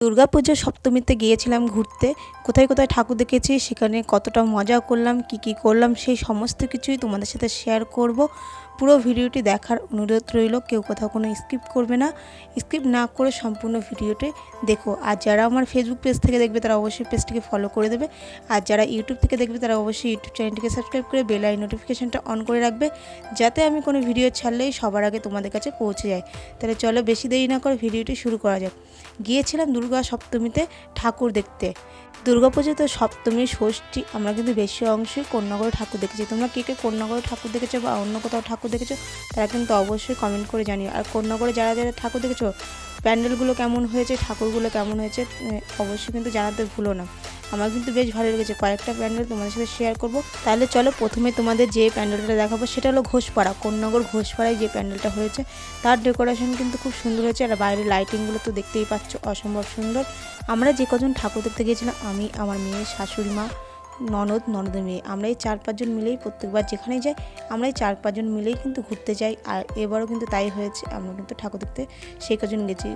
দুর্গাপুজোর সপ্তমীতে গিয়েছিলাম ঘুরতে। কোথায় কোথায় ঠাকুর দেখেছি, সেখানে কতটা মজা করলাম, কি কি করলাম, সেই সমস্ত কিছুই তোমাদের সাথে শেয়ার করব। পুরো ভিডিওটি দেখার অনুরোধ রইল, কেউ কোথাও কোনো স্কিপ করবে না। স্কিপ না করে সম্পূর্ণ ভিডিওটি দেখো। আর যারা আমার ফেসবুক পেজ থেকে দেখবে, তারা অবশ্যই পেজটিকে ফলো করে দেবে। আর যারা ইউটিউব থেকে দেখবে, তারা অবশ্যই ইউটিউব চ্যানেলটিকে সাবস্ক্রাইব করে বেল আই নোটিফিকেশনটা অন করে রাখবে, যাতে আমি কোনো ভিডিও ছাড়লেই সবার আগে তোমাদের কাছে পৌঁছে যায়। তাহলে চলো বেশি দেরি না করে ভিডিওটি শুরু করা যাক। গিয়েছিলাম দুর্গা সপ্তমীতে ঠাকুর দেখতে। দুর্গাপুজো তো সপ্তমী, ষষ্ঠী, আমরা কিন্তু বেশি অংশই কন্যাগড়ে ঠাকুর দেখেছি। তোমরা কে কে কন্যাগড়ে ঠাকুর দেখেছ বা অন্য কোথাও ঠাকুর দেখেছ, তারা কিন্তু অবশ্যই কমেন্ট করে জানিও। আর কন্যাগড়ে যারা যারা ঠাকুর দেখেছ, প্যান্ডেলগুলো কেমন হয়েছে, ঠাকুরগুলো কেমন হয়েছে অবশ্যই কিন্তু জানাতে ভুলো না। আমার কিন্তু বেশ ভালো লেগেছে। কয়েকটা প্যান্ডেল তোমাদের সাথে শেয়ার করব। তাহলে চলো প্রথমে তোমাদের যে প্যান্ডেলটা দেখাবো, সেটা হলো ঘোষপাড়া। কন্যাগড় ঘোষপাড়ায় যে প্যান্ডেলটা হয়েছে, তার ডেকোরেশন কিন্তু খুব সুন্দর হয়েছে। আর বাইরের লাইটিংগুলো তো দেখতেই পাচ্ছ, অসম্ভব সুন্দর। আমরা যে কজন ঠাকুর দেখতে গিয়েছিলাম, আমি, আমার মেয়ে, শাশুড়ি মা ননদ, ননদের মেয়ে। আমরা এই চার পাঁচজন মিলেই প্রত্যেকবার যেখানে যাই আমরা এই চার পাঁচজন মিলেই কিন্তু ঘুরতে যাই। আর এবারও কিন্তু তাই হয়েছে। আমরা কিন্তু ঠাকুর দেখতে সেই কজন গেছি।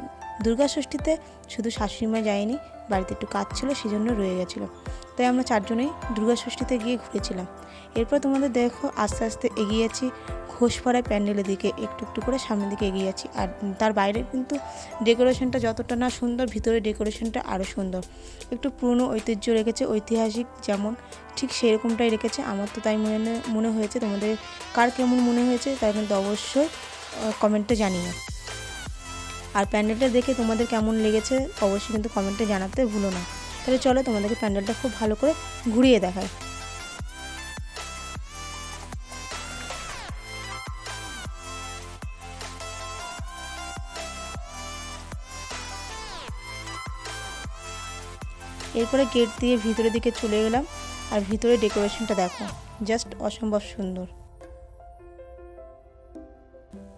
দুর্গা ষষ্ঠীতে শুধু শাশুড়ি মা যায়নি, বাড়িতে একটু কাজ ছিল সেই জন্য রয়ে গেছিল। তাই আমরা চারজনেই দুর্গা ষষ্ঠীতে গিয়ে ঘুরেছিলাম। এরপর তোমাদের দেখো, আস্তে আস্তে এগিয়ে যাচ্ছি ঘোষপাড়ায় প্যান্ডেলের দিকে, একটু একটু করে সামনের দিকে এগিয়ে যাচ্ছি। আর তার বাইরে কিন্তু ডেকোরেশনটা যতটা না সুন্দর, ভিতরে ডেকোরেশনটা আরও সুন্দর। একটু পুরনো ঐতিহ্য রেখেছে, ঐতিহাসিক যেমন, ঠিক সেরকমটাই রেখেছে। আমার তো তাই মনে মনে হয়েছে, তোমাদের কার কেমন মনে হয়েছে, তাই কিন্তু অবশ্যই কমেন্টে জানিও। আর প্যান্ডেলটা দেখে তোমাদের কেমন লেগেছে অবশ্যই কিন্তু কমেন্টে জানাতে ভুলো না। তাহলে চলো তোমাদেরকে প্যান্ডেলটা খুব ভালো করে ঘুরিয়ে দেখায় এরপরে গেট দিয়ে ভিতরের দিকে চলে গেলাম আর ভিতরে ডেকোরেশনটা দেখো, জাস্ট অসম্ভব সুন্দর।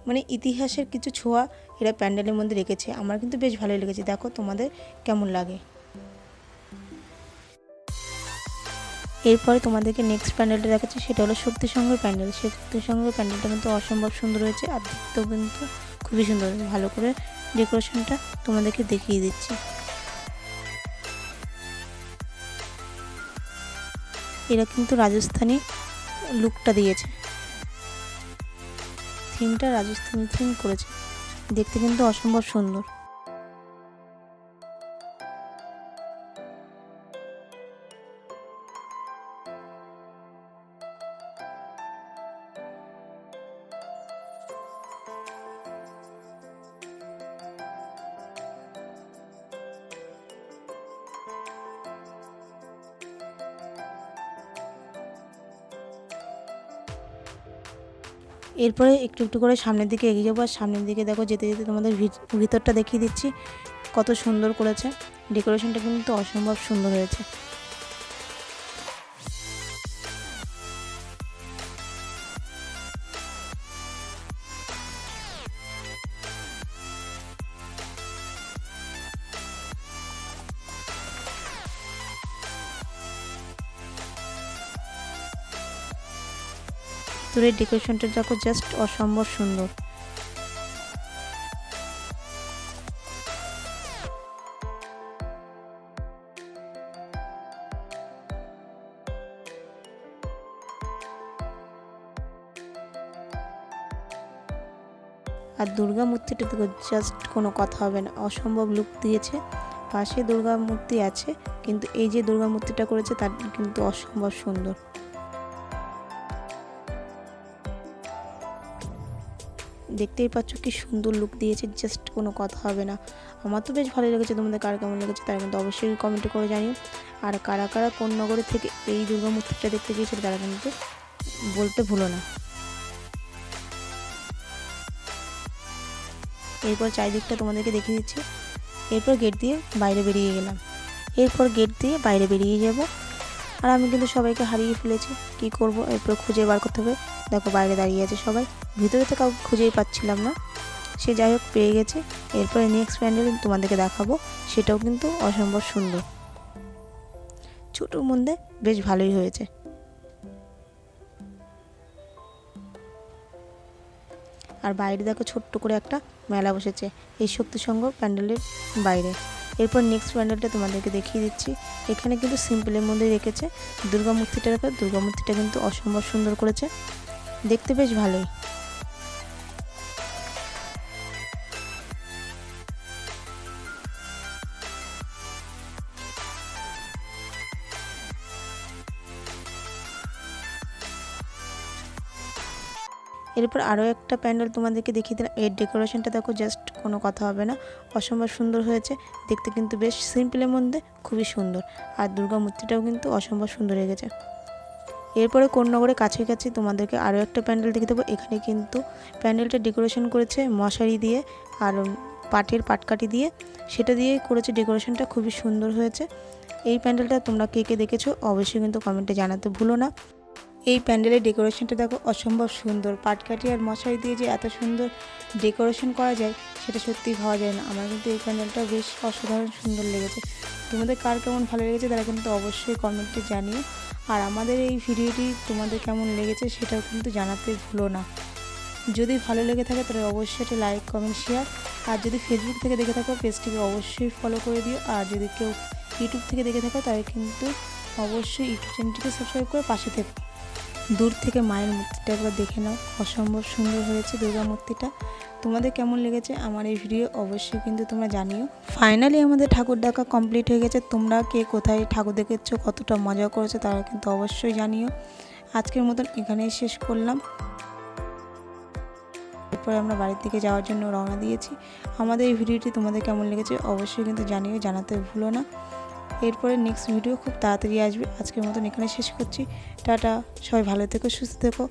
মানে ইতিহাসের কিছু ছোঁয়া এরা প্যান্ডেলের মধ্যে রেখেছে। আমার কিন্তু বেশ ভালোই লেগেছে। দেখো তোমাদের কেমন লাগে। এরপরে তোমাদেরকে নেক্সট প্যান্ডেলটা দেখাচ্ছি। সেটা হলো শক্তি সংঘের প্যান্ডেল। শক্তি সংঘের প্যান্ডেলটা কিন্তু অসম্ভব সুন্দর হয়েছে। আর দেখতেও কিন্তু খুবই সুন্দর হয়েছে। ভালো করে ডেকোরেশনটা তোমাদেরকে দেখিয়ে দিচ্ছি। এরা কিন্তু রাজস্থানি লুকটা দিয়েছে। থিমটা রাজস্থানি থিম করেছে। দেখতে কিন্তু অসম্ভব সুন্দর। এরপরে একটু একটু করে সামনের দিকে এগিয়ে যাব, আর সামনের দিকে দেখো যেতে যেতে তোমাদের ভিত- ভিতরটা দেখিয়ে দিচ্ছি, কত সুন্দর করেছে। ডেকোরেশনটা কিন্তু অসম্ভব সুন্দর হয়েছে। ভিতরের ডেকোরেশনটা দেখো জাস্ট অসম্ভব সুন্দর। আর দুর্গা মূর্তিটা দেখো জাস্ট কোনো কথা হবে না, অসম্ভব লুক দিয়েছে। পাশে দুর্গা মূর্তি আছে, কিন্তু এই যে দুর্গা মূর্তিটা করেছে, তার কিন্তু অসম্ভব সুন্দর। দেখতেই পাচ্ছ কি সুন্দর লুক দিয়েছে জাস্ট কোনো কথা হবে না। আমার তো বেশ ভালো লেগেছে, তোমাদের কার কেমন লেগেছে তারা কিন্তু অবশ্যই কমেন্ট করে জানিও। আর কারা কারা কোন নগরে থেকে এই দুর্গা মূর্তিটা দেখতে গিয়েছিল তারা কিন্তু বলতে ভুলো না। এরপর চারিদিকটা তোমাদেরকে দেখিয়ে দিচ্ছি। এরপর গেট দিয়ে বাইরে বেরিয়ে গেলাম। এরপর গেট দিয়ে বাইরে বেরিয়ে যাব। আর আমি কিন্তু সবাইকে হারিয়ে ফেলেছি। কি করব? এরপর খুঁজে বার করতে হবে। দেখো বাইরে দাঁড়িয়ে আছে সবাই। ভিতরে তো কাউকে খুঁজেই পাচ্ছিলাম না। সে যাই হোক, পেয়ে গেছে। এরপরে নেক্সট প্যান্ডেল তোমাদেরকে দেখাবো। সেটাও কিন্তু অসম্ভব সুন্দর। ছোটোর মধ্যে বেশ ভালোই হয়েছে। আর বাইরে দেখো ছোট্ট করে একটা মেলা বসেছে। এই শক্তি সংঘ প্যান্ডেলের বাইরে। এরপর নেক্সট প্যান্ডেলটা তোমাদেরকে দেখিয়ে দিচ্ছি। এখানে কিন্তু সিম্পলের মধ্যেই রেখেছে। দুর্গা মূর্তিটা রেখে দুর্গা মূর্তিটা কিন্তু অসম্ভব সুন্দর করেছে। দেখতে বেশ ভালোই। এরপর আরও একটা প্যান্ডেল তোমাদেরকে দেখিয়ে দিলাম। এর ডেকোরেশনটা দেখো, জাস্ট কোনো কথা হবে না। অসম্ভব সুন্দর হয়েছে। দেখতে কিন্তু বেশ সিম্পলের মধ্যে, খুবই সুন্দর। আর দুর্গা মূর্তিটাও কিন্তু অসম্ভব সুন্দর হয়ে গেছে। এরপরে কোন্নগরে কাছে কাছে তোমাদেরকে আরও একটা প্যান্ডেল দেখে দেবো। এখানে কিন্তু প্যান্ডেলটা ডেকোরেশন করেছে মশারি দিয়ে আর পাটের পাটকাঠি দিয়ে। সেটা দিয়ে করেছে ডেকোরেশনটা, খুবই সুন্দর হয়েছে। এই প্যান্ডেলটা তোমরা কে কে দেখেছ অবশ্যই কিন্তু কমেন্টে জানাতে ভুলো না। এই প্যান্ডেলের ডেকোরেশনটা দেখো, অসম্ভব সুন্দর। পাটকাঠি আর মশারি দিয়ে যে এত সুন্দর ডেকোরেশন করা যায়, সেটা সত্যিই ভাবা যায় না। আমার কিন্তু এই প্যান্ডেলটা বেশ অসাধারণ সুন্দর লেগেছে। তোমাদের কার কেমন ভালো লেগেছে তারা কিন্তু অবশ্যই কমেন্টে জানিও। আর আমাদের এই ভিডিওটি তোমাদের কেমন লেগেছে সেটাও কিন্তু জানাতে ভুলো না। যদি ভালো লেগে থাকে তাহলে অবশ্যই একটা লাইক কমেন্ট শেয়ার আর যদি ফেসবুক থেকে দেখে থাকো, পেজটিকে অবশ্যই ফলো করে দিও। আর যদি কেউ ইউটিউব থেকে দেখে থাকো, তাহলে কিন্তু অবশ্যই ইউটিউব চ্যানেলটিকে সাবস্ক্রাইব করে পাশে থেকো। দূর থেকে মায়ের মূর্তিটা একবার দেখে নাও। অসম্ভব সুন্দর হয়েছে দুর্গা মূর্তিটা। তোমাদের কেমন লেগেছে আমার এই ভিডিও অবশ্যই কিন্তু তোমরা জানিও। ফাইনালি আমাদের ঠাকুর দেখা কমপ্লিট হয়ে গেছে। তোমরা কে কোথায় ঠাকুর দেখেছ, কতটা মজা করেছ তারা কিন্তু অবশ্যই জানিও। আজকের মতন এখানেই শেষ করলাম। এরপরে আমরা বাড়ির দিকে যাওয়ার জন্য রওনা দিয়েছি। আমাদের এই ভিডিওটি তোমাদের কেমন লেগেছে অবশ্যই কিন্তু জানিও, জানাতে ভুলো না। এরপরে নেক্সট ভিডিও খুব তাড়াতাড়ি আসবে। আজকের মতন এখানে শেষ করছি। টাটা, সবাই ভালো থেকো, সুস্থ থেকো।